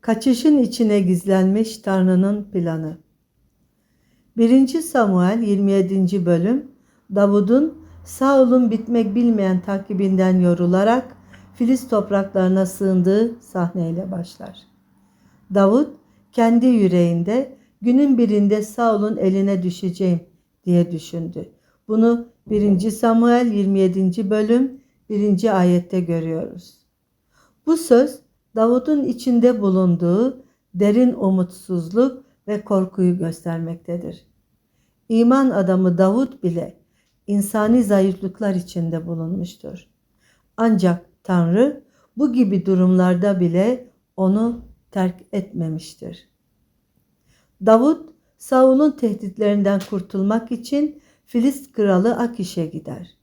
Kaçışın içine gizlenmiş Tanrı'nın planı. 1. Samuel 27. bölüm Davud'un Saul'un bitmek bilmeyen takibinden yorularak Filiz topraklarına sığındığı sahneyle başlar. Davud kendi yüreğinde günün birinde Saul'un eline düşeceğim diye düşündü. Bunu 1. Samuel 27. bölüm 1. ayette görüyoruz. Bu söz Davud'un içinde bulunduğu derin umutsuzluk ve korkuyu göstermektedir. İman adamı Davud bile insani zayıflıklar içinde bulunmuştur. Ancak Tanrı bu gibi durumlarda bile onu terk etmemiştir. Davud Saul'un tehditlerinden kurtulmak için Filist kralı Akiş'e gider.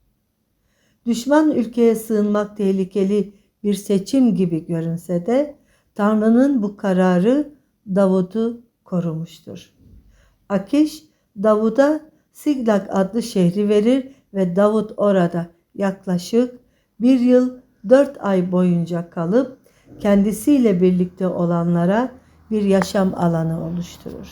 Düşman ülkeye sığınmak tehlikeli bir seçim gibi görünse de Tanrı'nın bu kararı Davud'u korumuştur. Akiş Davud'a Siglak adlı şehri verir ve Davud orada yaklaşık bir yıl dört ay boyunca kalıp kendisiyle birlikte olanlara bir yaşam alanı oluşturur.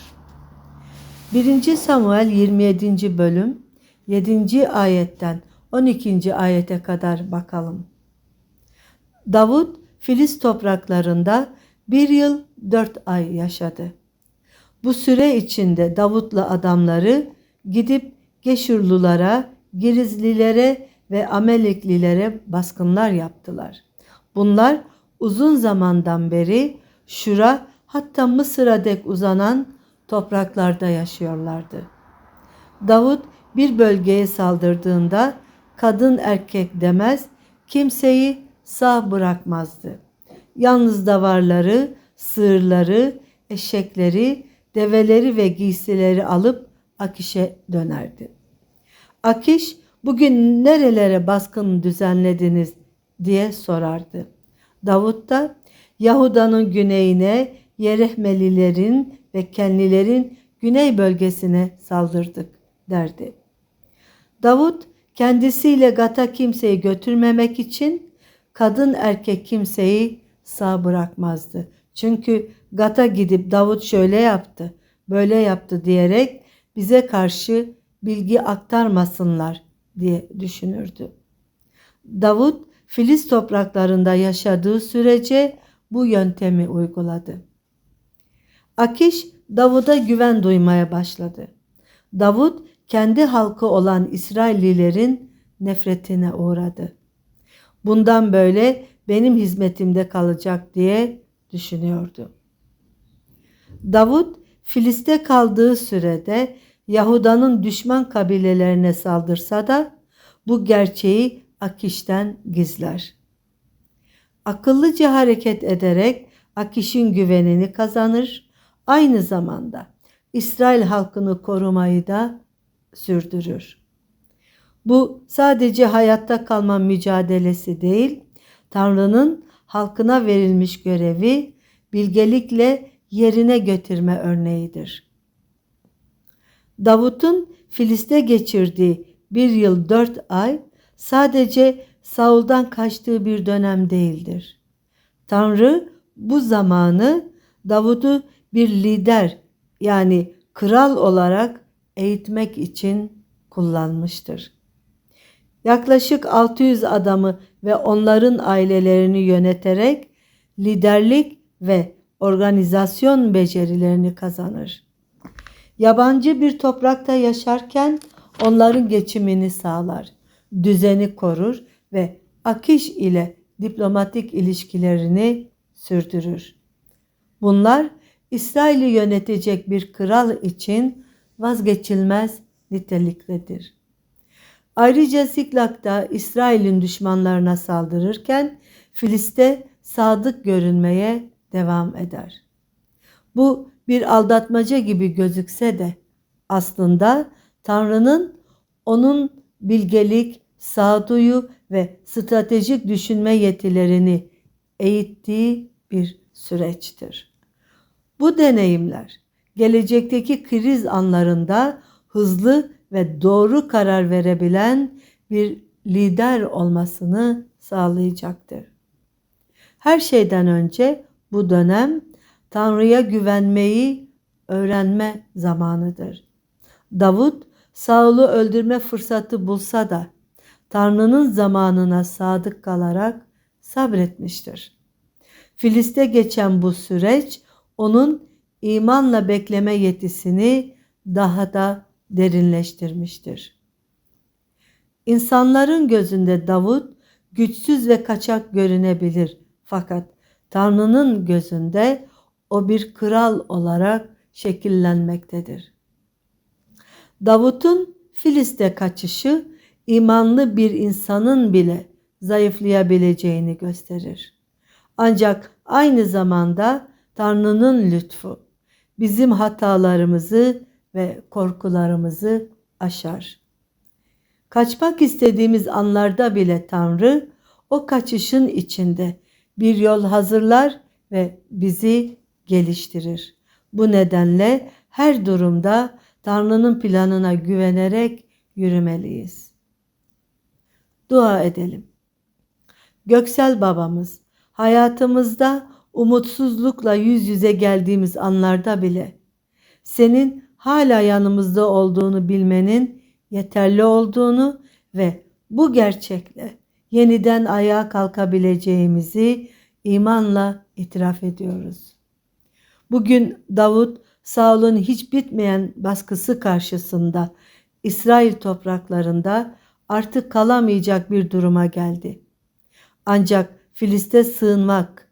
1. Samuel 27. bölüm 7. ayetten 12. ayete kadar bakalım. Davud Filiz topraklarında bir yıl dört ay yaşadı. Bu süre içinde Davut'la adamları gidip Geşurlulara, Girizlilere ve Ameleklilere baskınlar yaptılar. Bunlar uzun zamandan beri Şura hatta Mısır'a dek uzanan topraklarda yaşıyorlardı. Davut bir bölgeye saldırdığında kadın erkek demez, kimseyi sağ bırakmazdı. Yalnız davarları, sığırları, eşekleri, develeri ve giysileri alıp Akiş'e dönerdi. Akiş bugün nerelere baskın düzenlediniz diye sorardı. Davut da Yahuda'nın güneyine Yerehmelilerin ve Kenlilerin güney bölgesine saldırdık derdi. Davut kendisiyle Gat'a kimseyi götürmemek için kadın erkek kimseyi sağ bırakmazdı. Çünkü Gat'a gidip Davut şöyle yaptı, böyle yaptı diyerek bize karşı bilgi aktarmasınlar diye düşünürdü. Davut Filiz topraklarında yaşadığı sürece bu yöntemi uyguladı. Akiş Davud'a güven duymaya başladı. Davud kendi halkı olan İsraillilerin nefretine uğradı. Bundan böyle benim hizmetimde kalacak diye düşünüyordu. Davud Filiste kaldığı sürede Yahuda'nın düşman kabilelerine saldırsa da bu gerçeği Akiş'ten gizler. Akıllıca hareket ederek Akiş'in güvenini kazanır, aynı zamanda İsrail halkını korumayı da sürdürür. Bu sadece hayatta kalma mücadelesi değil, Tanrı'nın halkına verilmiş görevi bilgelikle yerine götürme örneğidir. Davut'un Filiste geçirdiği bir yıl dört ay sadece Saul'dan kaçtığı bir dönem değildir. Tanrı bu zamanı Davut'u bir lider yani kral olarak eğitmek için kullanmıştır. Yaklaşık 600 adamı ve onların ailelerini yöneterek liderlik ve organizasyon becerilerini kazanır. Yabancı bir toprakta yaşarken onların geçimini sağlar, düzeni korur ve Akiş ile diplomatik ilişkilerini sürdürür. Bunlar İsrail'i yönetecek bir kral için vazgeçilmez niteliktedir. Ayrıca Siklak'ta İsrail'in düşmanlarına saldırırken Filiste sadık görünmeye devam eder. Bu bir aldatmaca gibi gözükse de aslında Tanrı'nın onun bilgelik, sağduyu ve stratejik düşünme yetilerini eğittiği bir süreçtir. Bu deneyimler gelecekteki kriz anlarında hızlı ve doğru karar verebilen bir lider olmasını sağlayacaktır. Her şeyden önce bu dönem Tanrı'ya güvenmeyi öğrenme zamanıdır. Davut Saul'u öldürme fırsatı bulsa da Tanrı'nın zamanına sadık kalarak sabretmiştir. Filiste geçen bu süreç onun imanla bekleme yetisini daha da derinleştirmiştir. İnsanların gözünde Davut güçsüz ve kaçak görünebilir fakat Tanrı'nın gözünde o bir kral olarak şekillenmektedir. Davut'un Filiste kaçışı imanlı bir insanın bile zayıflayabileceğini gösterir. Ancak aynı zamanda Tanrı'nın lütfu bizim hatalarımızı ve korkularımızı aşar. Kaçmak istediğimiz anlarda bile Tanrı o kaçışın içinde bir yol hazırlar ve bizi geliştirir. Bu nedenle her durumda Tanrı'nın planına güvenerek yürümeliyiz. Dua edelim. Göksel babamız, hayatımızda umutsuzlukla yüz yüze geldiğimiz anlarda bile senin hala yanımızda olduğunu bilmenin yeterli olduğunu ve bu gerçekle yeniden ayağa kalkabileceğimizi imanla itiraf ediyoruz. Bugün Davut Saul'un hiç bitmeyen baskısı karşısında İsrail topraklarında artık kalamayacak bir duruma geldi. Ancak Filiste sığınmak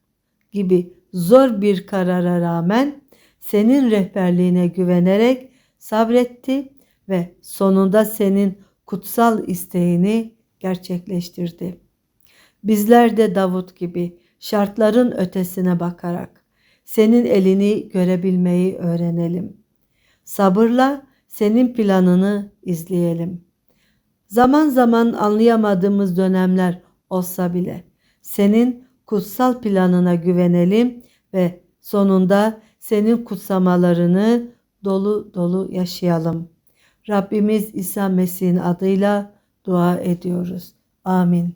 gibi zor bir karara rağmen senin rehberliğine güvenerek sabretti ve sonunda senin kutsal isteğini gerçekleştirdi. Bizler de Davut gibi şartların ötesine bakarak senin elini görebilmeyi öğrenelim. Sabırla senin planını izleyelim. Zaman zaman anlayamadığımız dönemler olsa bile senin kutsal planına güvenelim ve sonunda senin kutsamalarını dolu dolu yaşayalım. Rabbimiz İsa Mesih'in adıyla dua ediyoruz. Amin.